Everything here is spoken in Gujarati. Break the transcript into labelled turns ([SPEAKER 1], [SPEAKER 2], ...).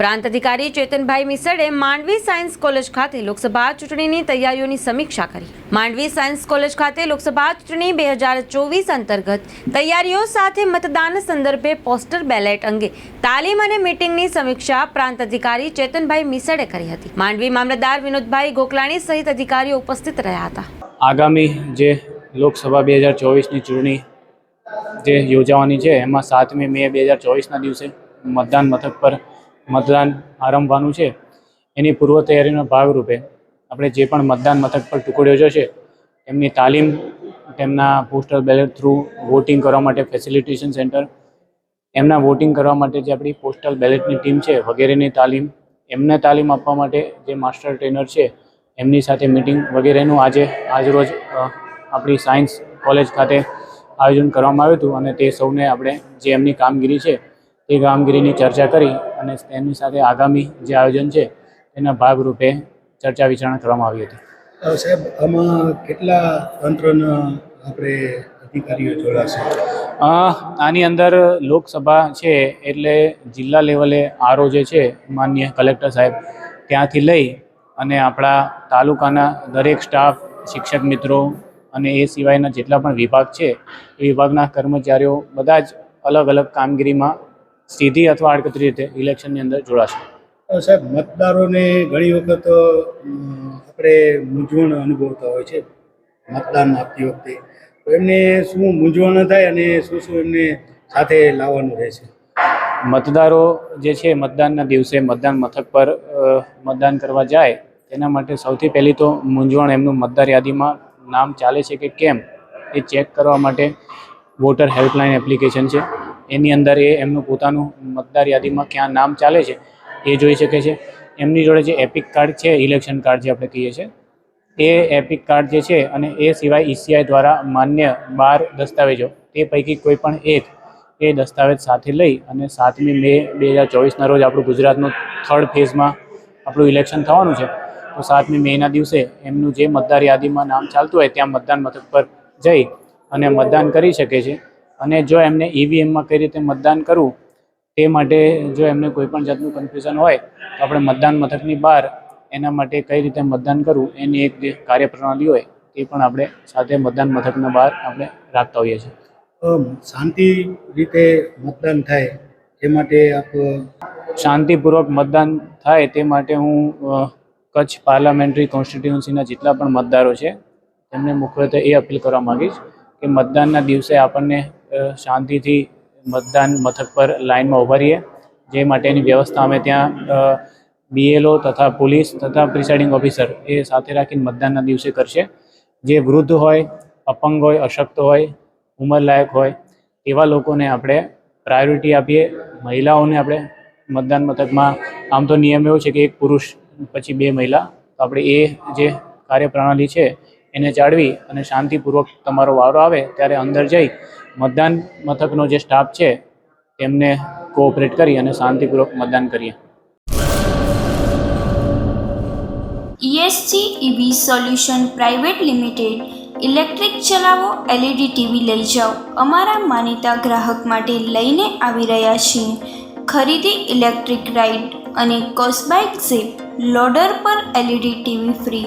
[SPEAKER 1] પ્રાંત અધિકારી ચેતનભાઈ મિસળે માંડવી સાયન્સ કોલેજ ખાતે લોકસભા ચૂંટણીની તૈયારીઓની સમીક્ષા કરી. માંડવી સાયન્સ કોલેજ ખાતે લોકસભા ચૂંટણી બે હજાર ચોવીસ અંતર્ગત તૈયારીઓ સાથે મતદાન સંદર્ભે પોસ્ટર બેલેટ અંગે તાલીમ અને મીટિંગની સમીક્ષા પ્રાંત અધિકારી ચેતનભાઈ મિસળે કરી હતી. માંડવી મામલતદાર વિનોદભાઈ ગોકલાણી સહિત અધિકારીઓ ઉપસ્થિત રહ્યા હતા.
[SPEAKER 2] આગામી જે લોકસભા બે હજાર ચોવીસની ચૂંટણી જે યોજાવાની છે, એમાં સાતમી મે બે હજાર ચોવીસના દિવસે મતદાન મથક પર મતદાન આરંભવાનું છે. એની પૂર્વ તૈયારીના ભાગરૂપે આપણે જે પણ મતદાન મથક પર ટુકડીઓ જશે, એમની તાલીમ, તેમના પોસ્ટલ બેલેટ થ્રુ વોટિંગ કરવા માટે ફેસિલિટેશન સેન્ટર, એમના વોટિંગ કરવા માટે જે આપણી પોસ્ટલ બેલેટની ટીમ છે, વગેરેની તાલીમ, એમને તાલીમ આપવા માટે જે માસ્ટર ટ્રેનર છે, એમની સાથે મિટિંગ વગેરેનું આજે આજરોજ આપણી સાયન્સ કોલેજ ખાતે આયોજન કરવામાં આવ્યું હતું અને તે સૌને આપણે જે એમની કામગીરી છે તે કામગીરીની ચર્ચા કરી અને તેની સાથે આગામી જે આયોજન છે તેના ભાગરૂપે ચર્ચા વિચારણા કરવામાં આવી હતી.
[SPEAKER 3] સાહેબ આમાં કેટલા તંત્રના આપણે અધિકારીઓ જોડાશે?
[SPEAKER 2] આની અંદર લોકસભા છે એટલે જિલ્લા લેવલે આરો જે છે માન્ય કલેક્ટર સાહેબ ત્યાંથી લઈ અને આપણા તાલુકાના દરેક સ્ટાફ શિક્ષક મિત્રો અને એ સિવાયના જેટલા પણ વિભાગ છે એ વિભાગના કર્મચારીઓ બધા જ અલગ અલગ કામગીરીમાં સીધી અથવા આડકતરી રીતે ઇલેક્શનની અંદર જોડાશે.
[SPEAKER 3] સાહેબ મતદારોને ઘણી વખત આપણે મૂંઝવણ અનુભવતા હોય છે મતદાન આપતી વખતે. તો એમને શું મૂંઝવણ થાય અને શું શું એમને સાથે લાવવાનું રહેશે?
[SPEAKER 2] મતદારો જે છે મતદાનના દિવસે મતદાન મથક પર મતદાન કરવા જાય તેના માટે સૌથી પહેલી તો મૂંઝવણ એમનું મતદાર યાદીમાં નામ ચાલે છે કે કેમ એ ચેક કરવા માટે વોટર હેલ્પલાઇન એપ્લિકેશન છે. એની અંદર એ એમનું પોતાનું મતદાર યાદીમાં ક્યાં નામ ચાલે છે એ જોઈ શકે છે. એમની જોડે જે એપિક કાર્ડ છે ઇલેક્શન કાર્ડ જે આપણે કહીએ છીએ, એ એપિક કાર્ડ જે છે અને એ સિવાય ઈસીઆઈ દ્વારા માન્ય બાર દસ્તાવેજો તે પૈકી કોઈ પણ એક એ દસ્તાવેજ સાથે લઈ અને સાતમી મે બે હજાર ચોવીસના રોજ આપણું ગુજરાતનું થર્ડ ફેઝમાં આપણું ઇલેક્શન થવાનું છે. તો સાતમી મેના દિવસે એમનું જે મતદાર યાદીમાં નામ ચાલતું હોય, ત્યાં મતદાન મથક પર જઈ અને મતદાન કરી શકે છે. અને જો એમને ઈવીએમમાં કઈ રીતે મતદાન કરવું તે માટે જો એમને કોઈ પણ જાતનું કન્ફ્યુઝન હોય તો આપણે મતદાન મથકની બહાર એના માટે કઈ રીતે મતદાન કરવું એની એક જે કાર્યપ્રણાલી હોય તે પણ આપણે સાથે મતદાન મથકના બહાર આપણે રાખતા હોઈએ છીએ.
[SPEAKER 3] શાંતિ રીતે મતદાન થાય તે માટે આપ
[SPEAKER 2] શાંતિપૂર્વક મતદાન થાય તે માટે હું કચ્છ પાર્લામેન્ટરી કોન્સ્ટિટ્યુન્સીના જેટલા પણ મતદારો છે તેમને મુખ્યત્વે એ અપીલ કરવા માગીશ કે મતદાનના દિવસે આપણને શાંતિથી મતદાન મથક પર લાઇનમાં ઊભા રહીએ. જે માટેની વ્યવસ્થા અમે ત્યાં બીએલઓ તથા પોલીસ તથા પ્રિસાઇડિંગ ઓફિસર એ સાથે રાખીને મતદાનના દિવસે કરશે. જે વૃદ્ધ હોય, અપંગ હોય, અશક્ત હોય, ઉંમરલાયક હોય, એવા લોકોને આપણે પ્રાયોરિટી આપીએ. મહિલાઓને આપણે મતદાન મથકમાં, આમ તો નિયમ એવો છે કે એક પુરુષ પછી બે મહિલા. આપણે એ જે કાર્યપ્રણાલી છે એને જાળવી અને શાંતિપૂર્વક તમારો વારો આવે ત્યારે અંદર જઈ મતદાન મથકનો જે સ્ટાફ છે, તેમને કોઓપરેટ કરી અને શાંતિપૂર્વક મતદાન કરીએ.
[SPEAKER 4] ESC EV solution private limited electric ચલાવો એલઈડી ટીવી લઈ જાઓ. અમારા માનીતા ગ્રાહક માટે લઈને આવી રહ્યા છીએ. ખરીદી ઇલેક્ટ્રિક રાઇડ અને કોસ્બાઇક ઝીપ લોડર પર એલઈડી ટીવી ફ્રી